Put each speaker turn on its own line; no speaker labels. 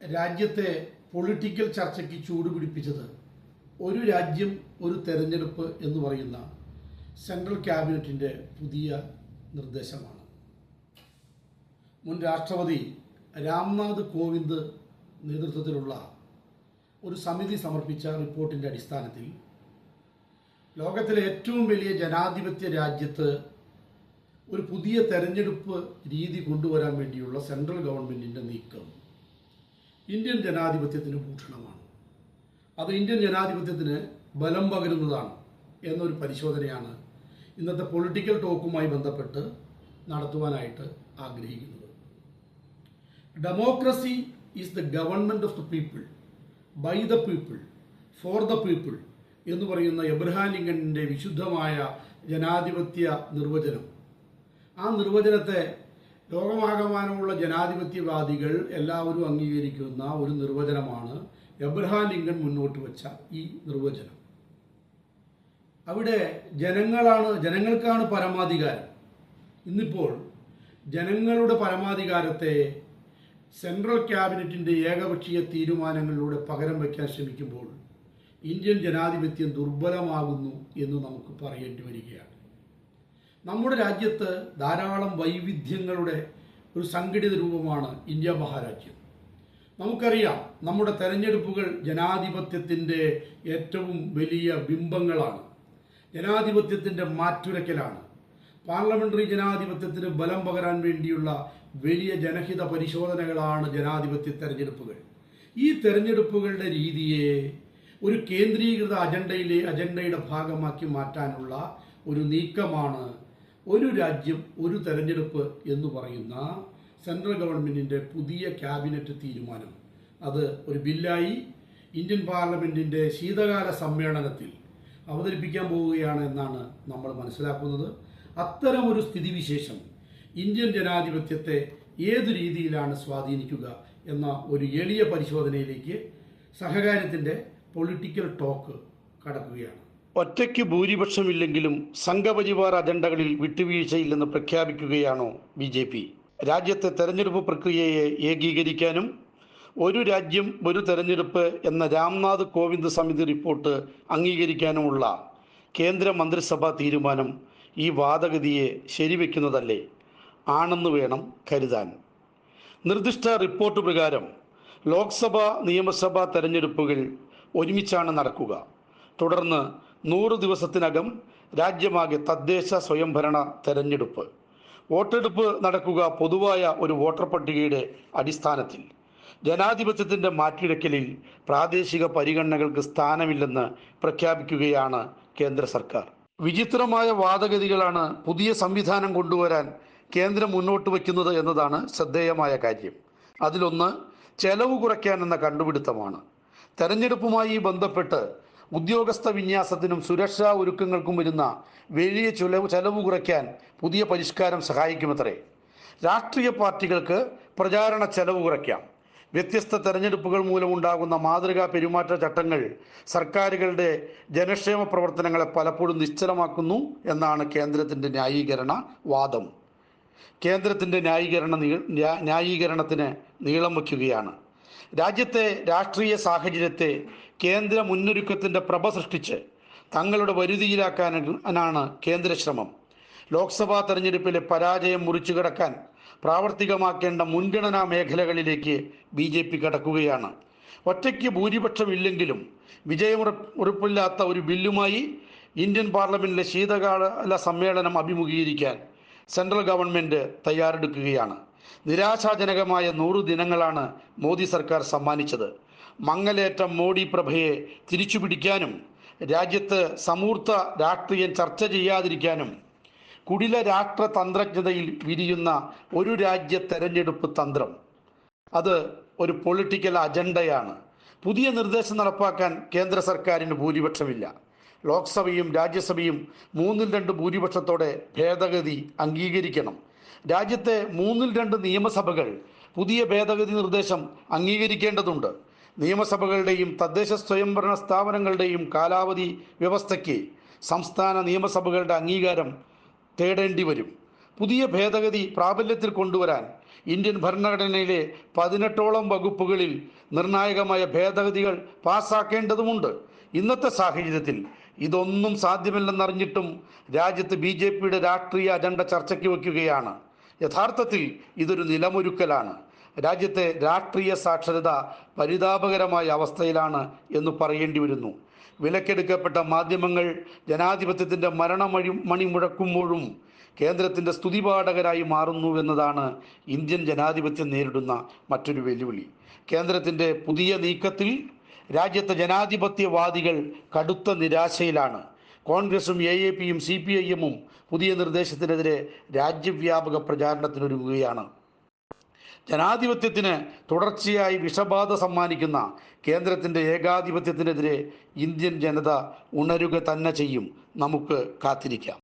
രാജ്യത്തെ പൊളിറ്റിക്കൽ ചർച്ചയ്ക്ക് ചൂടുപിടിപ്പിച്ചത് ഒരു രാജ്യം ഒരു തെരഞ്ഞെടുപ്പ് എന്ന് പറയുന്ന സെൻട്രൽ ക്യാബിനറ്റിന്റെ പുതിയ നിർദ്ദേശമാണ്. മുൻ രാഷ്ട്രപതി രാംനാഥ് കോവിന്ദ് നേതൃത്വത്തിലുള്ള ഒരു സമിതി സമർപ്പിച്ച റിപ്പോർട്ടിന്റെ അടിസ്ഥാനത്തിൽ ലോകത്തിലെ ഏറ്റവും വലിയ ജനാധിപത്യ രാജ്യത്ത് ഒരു പുതിയ തെരഞ്ഞെടുപ്പ് രീതി കൊണ്ടുവരാൻ വേണ്ടിയുള്ള സെൻട്രൽ ഗവൺമെന്റിന്റെ നീക്കം. ഇന്ത്യൻ ജനാധിപത്യത്തിന് ഭൂഷണമാണ് അത് ഇന്ത്യൻ ജനാധിപത്യത്തിന് ബലം പകരുന്നതാണ് എന്നൊരു പരിശോധനയാണ് ഇന്നത്തെ പൊളിറ്റിക്കൽ ടോക്കുമായി ബന്ധപ്പെട്ട് നടത്തുവാനായിട്ട് ആഗ്രഹിക്കുന്നത്. Democracy is the government of the people by the people for the people എന്ന് പറയുന്ന എബ്രഹാം ലിങ്കണിന്റെ വിശുദ്ധമായ ജനാധിപത്യ നിർവചനം. ആ നിർവചനത്തെ ലോകമാകമാനമുള്ള ജനാധിപത്യവാദികൾ എല്ലാവരും അംഗീകരിക്കുന്ന ഒരു നിർവചനമാണ് എബ്രഹാം ലിങ്കൺ മുന്നോട്ട് വെച്ച ഈ നിർവചനം. അവിടെ ജനങ്ങളാണ് ജനങ്ങൾക്കാണ് പരമാധികാരം. ഇന്നിപ്പോൾ ജനങ്ങളുടെ പരമാധികാരത്തെ സെൻട്രൽ ക്യാബിനറ്റിന്റെ ഏകപക്ഷീയ തീരുമാനങ്ങളിലൂടെ പകരം വയ്ക്കാൻ ശ്രമിക്കുമ്പോൾ ഇന്ത്യൻ ജനാധിപത്യം ദുർബലമാകുന്നു എന്ന് നമുക്ക് പറയേണ്ടി വരികയാണ്. നമ്മുടെ രാജ്യത്ത് ധാരാളം വൈവിധ്യങ്ങളുടെ ഒരു സംഘടിത രൂപമാണ് ഇന്ത്യ മഹാരാജ്യം. നമുക്കറിയാം നമ്മുടെ തെരഞ്ഞെടുപ്പുകൾ ജനാധിപത്യത്തിന്റെ ഏറ്റവും വലിയ ബിംബങ്ങളാണ്. ജനാധിപത്യത്തിന്റെ മാറ്റുരയ്ക്കലാണ്. പാർലമെന്ററി ജനാധിപത്യത്തിന് ബലം പകരാൻ വേണ്ടിയുള്ള വലിയ ജനഹിത പരിശോധനകളാണ് ജനാധിപത്യ തെരഞ്ഞെടുപ്പുകൾ. ഈ തെരഞ്ഞെടുപ്പുകളുടെ രീതിയെ ഒരു കേന്ദ്രീകൃത അജണ്ടയിലെ അജണ്ടയുടെ ഭാഗമാക്കി മാറ്റാനുള്ള ഒരു നീക്കമാണ് ഒരു രാജ്യം ഒരു തെരഞ്ഞെടുപ്പ് എന്ന് പറയുന്ന സെൻട്രൽ ഗവൺമെന്റിന്റെ പുതിയ ക്യാബിനറ്റ് തീരുമാനം. അത് ഒരു ബില്ലായി ഇന്ത്യൻ പാർലമെന്റിന്റെ ശീതകാല സമ്മേളനത്തിൽ അവതരിപ്പിക്കാൻ പോവുകയാണ് എന്നാണ് നമ്മൾ മനസ്സിലാക്കുന്നത്. അത്തരമൊരു സ്ഥിതിവിശേഷം ഇന്ത്യൻ ജനാധിപത്യത്തെ ഏതു രീതിയിലാണ് സ്വാധീനിക്കുക എന്ന ഒരു എളിയ പരിശോധനയിലേക്ക് സഹകാര്യത്തിന്റെ പൊളിറ്റിക്കൽ ടോക്ക് കടക്കുകയാണ്.
ഒറ്റയ്ക്ക് ഭൂരിപക്ഷമില്ലെങ്കിലും സംഘപരിവാർ അജണ്ടകളിൽ വിട്ടുവീഴ്ചയില്ലെന്ന് പ്രഖ്യാപിക്കുകയാണോ ബി ജെ പി? രാജ്യത്തെ തെരഞ്ഞെടുപ്പ് പ്രക്രിയയെ ഏകീകരിക്കാനും ഒരു രാജ്യം ഒരു തെരഞ്ഞെടുപ്പ് എന്ന രാംനാഥ് കോവിന്ദ് സമിതി റിപ്പോർട്ട് അംഗീകരിക്കാനുമുള്ള കേന്ദ്ര മന്ത്രിസഭാ തീരുമാനം ഈ വാദഗതിയെ ശരിവെക്കുന്നതല്ലേ? ആണെന്ന് വേണം കരുതാൻ. നിർദ്ദിഷ്ട റിപ്പോർട്ട് പ്രകാരം ലോക്സഭാ നിയമസഭാ തെരഞ്ഞെടുപ്പുകൾ ഒരുമിച്ചാണ് നടക്കുക. തുടർന്ന് നൂറ് ദിവസത്തിനകം രാജ്യമാകെ തദ്ദേശ സ്വയംഭരണ തെരഞ്ഞെടുപ്പ്. വോട്ടെടുപ്പ് നടക്കുക പൊതുവായ ഒരു വോട്ടർ പട്ടികയുടെ അടിസ്ഥാനത്തിൽ. ജനാധിപത്യത്തിന്റെ മാറ്റിടയ്ക്കലിൽ പ്രാദേശിക പരിഗണനകൾക്ക് സ്ഥാനമില്ലെന്ന് പ്രഖ്യാപിക്കുകയാണ് കേന്ദ്ര സർക്കാർ. വിചിത്രമായ വാദഗതികളാണ് പുതിയ സംവിധാനം കൊണ്ടുവരാൻ കേന്ദ്രം മുന്നോട്ട് വയ്ക്കുന്നത് എന്നതാണ് ശ്രദ്ധേയമായ കാര്യം. അതിലൊന്ന് ചെലവ് കുറയ്ക്കാൻ എന്ന കണ്ടുപിടുത്തമാണ്. തെരഞ്ഞെടുപ്പുമായി ബന്ധപ്പെട്ട് ഉദ്യോഗസ്ഥ വിന്യാസത്തിനും സുരക്ഷാ ഒരുക്കങ്ങൾക്കും വരുന്ന വലിയ ചെലവ് ചെലവ് കുറയ്ക്കാൻ പുതിയ പരിഷ്കാരം സഹായിക്കുമത്രേ. രാഷ്ട്രീയ പാർട്ടികൾക്ക് പ്രചാരണ ചെലവ് കുറയ്ക്കാം. വ്യത്യസ്ത തെരഞ്ഞെടുപ്പുകൾ മൂലമുണ്ടാകുന്ന മാതൃകാ പെരുമാറ്റ ചട്ടങ്ങൾ സർക്കാരുകളുടെ ജനക്ഷേമ പ്രവർത്തനങ്ങളെ പലപ്പോഴും നിശ്ചലമാക്കുന്നു എന്നാണ് കേന്ദ്രത്തിന്റെ ന്യായീകരണ വാദം. കേന്ദ്രത്തിന്റെ ന്യായീകരണ ന്യായീകരണത്തിന് നീളം വയ്ക്കുകയാണ്. രാജ്യത്തെ രാഷ്ട്രീയ സാഹചര്യത്തെ കേന്ദ്ര മുന്നൊരുക്കത്തിന്റെ പ്രഭ സൃഷ്ടിച്ച് തങ്ങളുടെ വരുതിയിലാക്കാനാണ് കേന്ദ്ര ശ്രമം. ലോക്സഭാ തെരഞ്ഞെടുപ്പിലെ പരാജയം മുറിച്ചു കിടക്കാൻ പ്രാവർത്തികമാക്കേണ്ട മുൻഗണനാ മേഖലകളിലേക്ക് ബി ജെ പി കടക്കുകയാണ്. ഒറ്റയ്ക്ക് ഭൂരിപക്ഷമില്ലെങ്കിലും വിജയമുറ- ഉറപ്പില്ലാത്ത ഒരു ബില്ലുമായി ഇന്ത്യൻ പാർലമെന്റിലെ ശീതകാല സമ്മേളനം അഭിമുഖീകരിക്കാൻ സെൻട്രൽ ഗവൺമെന്റ് തയ്യാറെടുക്കുകയാണ്. നിരാശാജനകമായ നൂറു ദിനങ്ങളാണ് മോദി സർക്കാർ സമ്മാനിച്ചത്. മങ്ങലേറ്റ മോഡി പ്രഭയെ തിരിച്ചുപിടിക്കാനും രാജ്യത്ത് സമൂർത്ത രാഷ്ട്രീയം ചർച്ച ചെയ്യാതിരിക്കാനും കുടില രാഷ്ട്ര തന്ത്രജ്ഞതയിൽ വിരിയുന്ന ഒരു രാജ്യ തെരഞ്ഞെടുപ്പ് തന്ത്രം. അത് ഒരു പൊളിറ്റിക്കൽ അജണ്ടയാണ്. പുതിയ നിർദ്ദേശം നടപ്പാക്കാൻ കേന്ദ്ര സർക്കാരിന് ഭൂരിപക്ഷമില്ല. ലോക്സഭയും രാജ്യസഭയും മൂന്നിൽ രണ്ട് ഭൂരിപക്ഷത്തോടെ ഭേദഗതി അംഗീകരിക്കണം. രാജ്യത്തെ മൂന്നിൽ രണ്ട് നിയമസഭകൾ പുതിയ ഭേദഗതി നിർദ്ദേശം അംഗീകരിക്കേണ്ടതുണ്ട്. നിയമസഭകളുടെയും തദ്ദേശ സ്വയംഭരണ സ്ഥാപനങ്ങളുടെയും കാലാവധി വ്യവസ്ഥയ്ക്ക് സംസ്ഥാന നിയമസഭകളുടെ അംഗീകാരം തേടേണ്ടി വരും. പുതിയ ഭേദഗതി പ്രാബല്യത്തിൽ കൊണ്ടുവരാൻ ഇന്ത്യൻ ഭരണഘടനയിലെ പതിനെട്ടോളം വകുപ്പുകളിൽ നിർണായകമായ ഭേദഗതികൾ പാസ്സാക്കേണ്ടതുമുണ്ട് ഇന്നത്തെ സാഹചര്യത്തിൽ ഇതൊന്നും സാധ്യമല്ലെന്നറിഞ്ഞിട്ടും രാജ്യത്ത് ബി രാഷ്ട്രീയ അജണ്ട ചർച്ചയ്ക്ക് വയ്ക്കുകയാണ്. യഥാർത്ഥത്തിൽ ഇതൊരു നിലമൊരുക്കലാണ്. രാജ്യത്തെ രാഷ്ട്രീയ സാക്ഷരത പരിതാപകരമായ അവസ്ഥയിലാണ് എന്ന് പറയേണ്ടി വരുന്നു. വിലക്കെടുക്കപ്പെട്ട മാധ്യമങ്ങൾ ജനാധിപത്യത്തിന്റെ മരണമഴി മണി മുഴക്കുമ്പോഴും കേന്ദ്രത്തിന്റെ സ്തുതിപാഠകരായി മാറുന്നു എന്നതാണ് ഇന്ത്യൻ ജനാധിപത്യം നേരിടുന്ന മറ്റൊരു വെല്ലുവിളി. കേന്ദ്രത്തിന്റെ പുതിയ നീക്കത്തിൽ രാജ്യത്തെ ജനാധിപത്യവാദികൾ കടുത്ത നിരാശയിലാണ്. കോൺഗ്രസും എ എ പിയും സി പി ഐ എമ്മും പുതിയ നിർദ്ദേശത്തിനെതിരെ രാജ്യവ്യാപക പ്രചാരണത്തിനൊരുങ്ങുകയാണ്. ജനാധിപത്യത്തിന് തുടർച്ചയായി വിഷബാധ സമ്മാനിക്കുന്ന കേന്ദ്രത്തിന്റെ ഏകാധിപത്യത്തിനെതിരെ ഇന്ത്യൻ ജനത ഉണരുക തന്നെ ചെയ്യും. നമുക്ക് കാത്തിരിക്കാം.